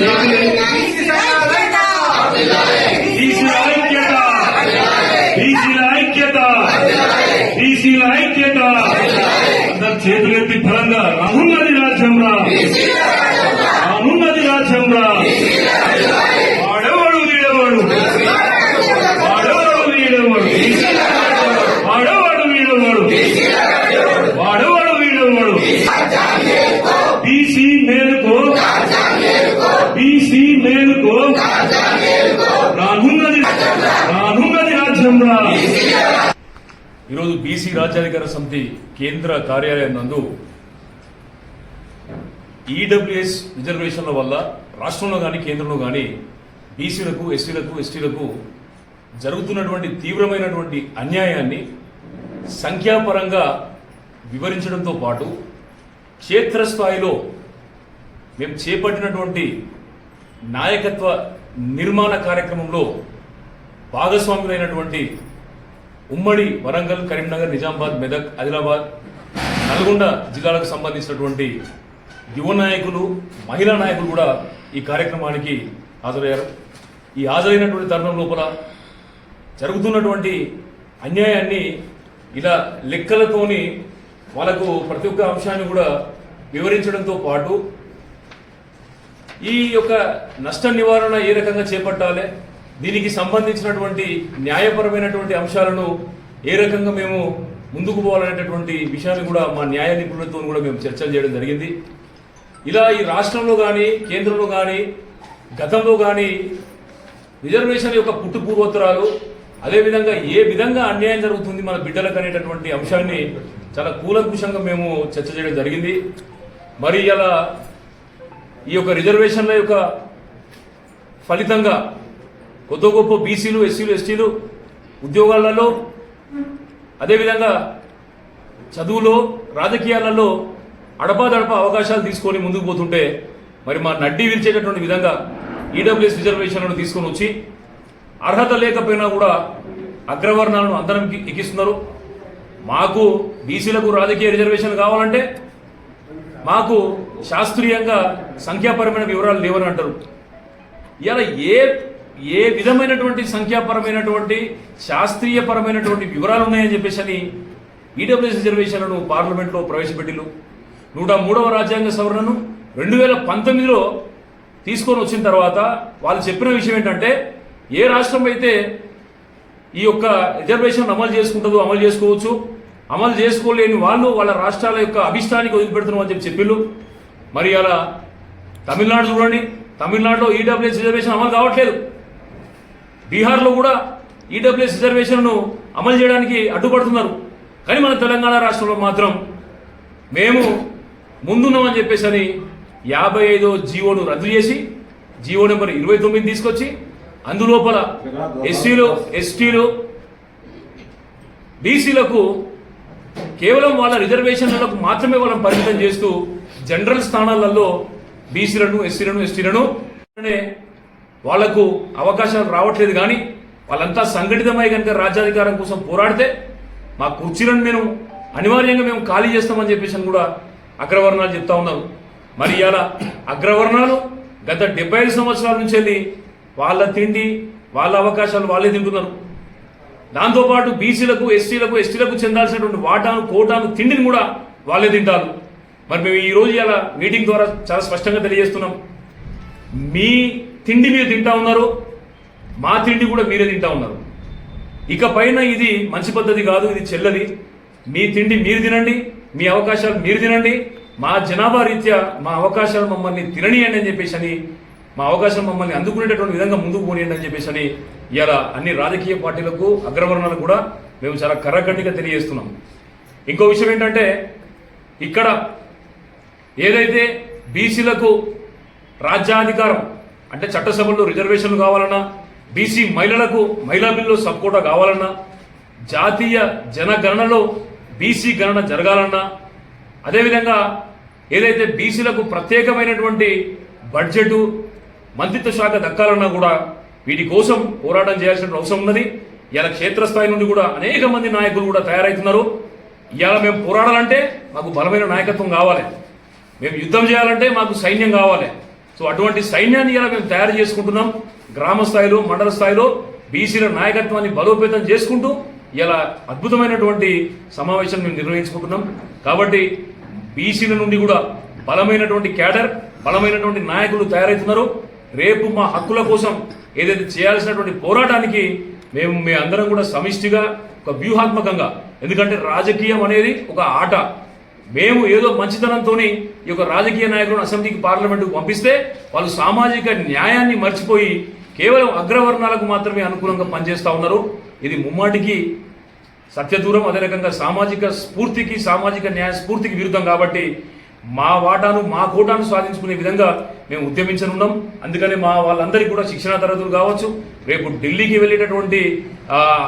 చేతులు ఈరోజు బీసీ రాజ్యాధికార సమితి కేంద్ర కార్యాలయం నందు ఈడబ్ల్యూఎస్ రిజర్వేషన్ల వల్ల రాష్ట్రంలో కానీ కేంద్రంలో కానీ బీసీలకు ఎస్సీలకు ఎస్టీలకు జరుగుతున్నటువంటి తీవ్రమైనటువంటి అన్యాయాన్ని సంఖ్యాపరంగా వివరించడంతో పాటు క్షేత్రస్థాయిలో మేము చేపట్టినటువంటి నాయకత్వ నిర్మాణ కార్యక్రమంలో భాగస్వాములైనటువంటి ఉమ్మడి వరంగల్ కరీంనగర్ నిజామాబాద్ మెదక్ ఆదిలాబాద్ నల్గొండ జిల్లాలకు సంబంధించినటువంటి యువ నాయకులు మహిళా నాయకులు కూడా ఈ కార్యక్రమానికి హాజరయ్యారు. ఈ హాజరైనటువంటి తరుణం లోపల జరుగుతున్నటువంటి అన్యాయాన్ని ఇలా లెక్కలతోని వాళ్ళకు ప్రతి ఒక్క అంశాన్ని కూడా వివరించడంతో పాటు ఈ యొక్క నష్ట నివారణ ఏ రకంగా చేపట్టాలి దీనికి సంబంధించినటువంటి న్యాయపరమైనటువంటి అంశాలను ఏ రకంగా మేము ముందుకు పోవాలనేటటువంటి విషయాన్ని కూడా మా న్యాయ నిపుణులతో కూడా మేము చర్చలు చేయడం జరిగింది. ఇలా ఈ రాష్ట్రంలో కానీ కేంద్రంలో కానీ గతంలో కానీ రిజర్వేషన్ యొక్క పుట్టు పూర్వోత్తరాలు అదేవిధంగా ఏ విధంగా అన్యాయం జరుగుతుంది మన బిడ్డలకు అనేటటువంటి అంశాన్ని చాలా కూలంకుషంగా మేము చర్చ చేయడం జరిగింది. మరి ఇలా ఈ యొక్క రిజర్వేషన్ల యొక్క ఫలితంగా కొద్ది గొప్ప బీసీలు ఎస్సీలు ఎస్టీలు ఉద్యోగాలలో అదేవిధంగా చదువులో రాజకీయాలలో అడపాదడప అవకాశాలు తీసుకొని ముందుకు పోతుంటే మరి మా నడ్డి విరిచేటటువంటి విధంగా ఈడబ్ల్యూఎస్ రిజర్వేషన్లను తీసుకొని వచ్చి అర్హత లేకపోయినా కూడా అగ్రవర్ణాలను అందరం ఎక్కిస్తున్నారు. మాకు బీసీలకు రాజకీయ రిజర్వేషన్ కావాలంటే మాకు శాస్త్రీయంగా సంఖ్యాపరమైన వివరాలు లేవని అంటారు. ఇలా ఏ ఏ విధమైనటువంటి సంఖ్యాపరమైనటువంటి శాస్త్రీయపరమైనటువంటి వివరాలు ఉన్నాయని చెప్పేసి అని ఈడబ్ల్యూఎస్ రిజర్వేషన్లను పార్లమెంట్లో ప్రవేశపెట్టిలు నూట మూడవ రాజ్యాంగ సవరణను రెండు వేల పంతొమ్మిదిలో తీసుకొని వచ్చిన తర్వాత వాళ్ళు చెప్పిన విషయం ఏంటంటే ఏ రాష్ట్రం అయితే ఈ యొక్క రిజర్వేషన్ అమలు చేసుకుంటుందో అమలు చేసుకోవచ్చు. అమలు చేసుకోలేని వాళ్ళు వాళ్ళ రాష్ట్రాల యొక్క అభిష్టానికి వదిలిపెడుతున్నాం అని చెప్పి చెప్పిళ్ళు మరి అలా తమిళనాడు చూడండి. తమిళనాడులో ఈడబ్ల్యూఎస్ రిజర్వేషన్ అమలు కావట్లేదు. బీహార్లో కూడా ఈడబ్ల్యూఎస్ రిజర్వేషన్ను అమలు చేయడానికి అడ్డుపడుతున్నారు. కానీ మన తెలంగాణ రాష్ట్రంలో మాత్రం మేము ముందున్నామని చెప్పేసి అని యాభై ఐదో జీవోను రద్దు చేసి జీవో నెంబర్ ఇరవై తొమ్మిది తీసుకొచ్చి అందులోపల ఎస్సీలు ఎస్టీలు బీసీలకు కేవలం వాళ్ళ రిజర్వేషన్లకు మాత్రమే వాళ్ళని పరిమితం చేస్తూ జనరల్ స్థానాలలో బీసీలను ఎస్సీలను ఎస్టీలను వాళ్ళకు అవకాశాలు రావట్లేదు కానీ వాళ్ళంతా సంఘటితమై కనుక రాజ్యాధికారం కోసం పోరాడితే మా కుర్చీలను మేము అనివార్యంగా మేము ఖాళీ చేస్తామని చెప్పేసి కూడా అగ్రవర్ణాలు చెప్తా ఉన్నారు. మరి ఇలా అగ్రవర్ణాలు గత డెబ్బై ఐదు సంవత్సరాల నుంచి వెళ్ళి వాళ్ళ తిండి వాళ్ళ అవకాశాలు వాళ్ళే తింటున్నారు. దాంతోపాటు బీసీలకు ఎస్టీలకు ఎస్టీలకు చెందాల్సినటువంటి వాటాను కోటాను తిండిని కూడా వాళ్ళే తింటారు. మరి మేము ఈ రోజు ఇలా మీటింగ్ ద్వారా చాలా స్పష్టంగా తెలియజేస్తున్నాం. మీ తిండి మీరు తింటా ఉన్నారు. మా తిండి కూడా మీరే తింటా ఉన్నారు. ఇక పైన ఇది మంచి పద్ధతి కాదు ఇది చెల్లది. మీ తిండి మీరు తినండి మీ అవకాశాలు మీరు తినండి. మా జనాభా రీత్యా మా అవకాశాలు మమ్మల్ని తిననీయండి అని చెప్పేసి అని మా అవకాశం మమ్మల్ని అందుకునేటటువంటి విధంగా ముందుకు పోనీయండి అని చెప్పేసి అని ఇలా అన్ని రాజకీయ పార్టీలకు అగ్రవర్ణాలకు కూడా మేము చాలా కర్రకడ్డిగా తెలియజేస్తున్నాం. ఇంకో విషయం ఏంటంటే ఇక్కడ ఏదైతే బీసీలకు రాజ్యాధికారం అంటే చట్టసభల్లో రిజర్వేషన్లు కావాలన్నా బీసీ మహిళలకు మహిళా బిల్లు సపోటా కావాలన్నా జాతీయ జనగణనలో బీసీ గణన జరగాలన్నా అదేవిధంగా ఏదైతే బీసీలకు ప్రత్యేకమైనటువంటి బడ్జెట్ మంత్రిత్వ శాఖ దక్కాలన్నా కూడా వీటి కోసం పోరాటం చేయాల్సిన అవసరం ఉన్నది. ఇలా క్షేత్రస్థాయి నుండి కూడా అనేక మంది నాయకులు కూడా తయారవుతున్నారు ఇవాళ మేము పోరాడాలంటే మాకు బలమైన నాయకత్వం కావాలి. మేము యుద్ధం చేయాలంటే మాకు సైన్యం కావాలి. సో అటువంటి సైన్యాన్ని ఇలా మేము తయారు చేసుకుంటున్నాం. గ్రామ స్థాయిలో మండల స్థాయిలో బీసీల నాయకత్వాన్ని బలోపేతం చేసుకుంటూ ఇలా అద్భుతమైనటువంటి సమావేశం మేము నిర్వహించుకుంటున్నాం. కాబట్టి బీసీల నుండి కూడా బలమైనటువంటి క్యాడర్ బలమైనటువంటి నాయకులు తయారవుతున్నారు రేపు మా హక్కుల కోసం ఏదైతే చేయాల్సినటువంటి పోరాటానికి మేము మీ అందరం కూడా సమిష్టిగా ఒక వ్యూహాత్మకంగా ఎందుకంటే రాజకీయం అనేది ఒక ఆట. మేము ఏదో మంచితనంతో ఈ యొక్క రాజకీయ నాయకులను అసెంబ్లీకి పార్లమెంటుకు పంపిస్తే వాళ్ళు సామాజిక న్యాయాన్ని మర్చిపోయి కేవలం అగ్రవర్ణాలకు మాత్రమే అనుకూలంగా పనిచేస్తూ ఉన్నారు. ఇది ముమ్మాటికి సత్యదూరం అదే రకంగా సామాజిక స్ఫూర్తికి సామాజిక న్యాయ స్ఫూర్తికి విరుద్ధం కాబట్టి మా వాటాను మా కోటాను సాధించుకునే విధంగా మేము ఉద్యమించనున్నాం. అందుకని మా వాళ్ళందరికీ కూడా శిక్షణా తరగతులు కావచ్చు. రేపు ఢిల్లీకి వెళ్ళేటటువంటి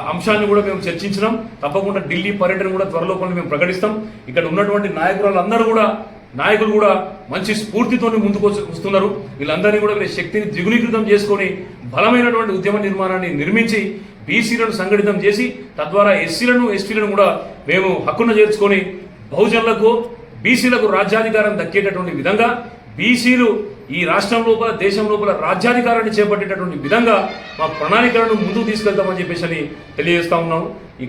అంశాన్ని కూడా మేము చర్చించినాం. తప్పకుండా ఢిల్లీ పర్యటన కూడా త్వరలో కొన్ని మేము ప్రకటిస్తాం. ఇక్కడ ఉన్నటువంటి నాయకురాలందరూ కూడా నాయకులు కూడా మంచి స్ఫూర్తితో ముందుకు వచ్చి- వస్తున్నారు. వీళ్ళందరినీ కూడా వీళ్ళ శక్తిని ద్విగుణీకృతం చేసుకొని బలమైనటువంటి ఉద్యమ నిర్మాణాన్ని నిర్మించి బీసీలను సంఘటితం చేసి తద్వారా ఎస్సీలను ఎస్టీలను కూడా మేము హక్కున చేర్చుకొని బహుజనులకు బీసీలకు రాజ్యాధికారం దక్కేటటువంటి విధంగా బీసీలు ఈ రాష్ట్రం లోపల దేశం లోపల రాజ్యాధికారాన్ని చేపట్టేటటువంటి విధంగా మా ప్రణాళికలను ముందుకు తీసుకెళ్తామని చెప్పేసి అని తెలియజేస్తా ఉన్నాము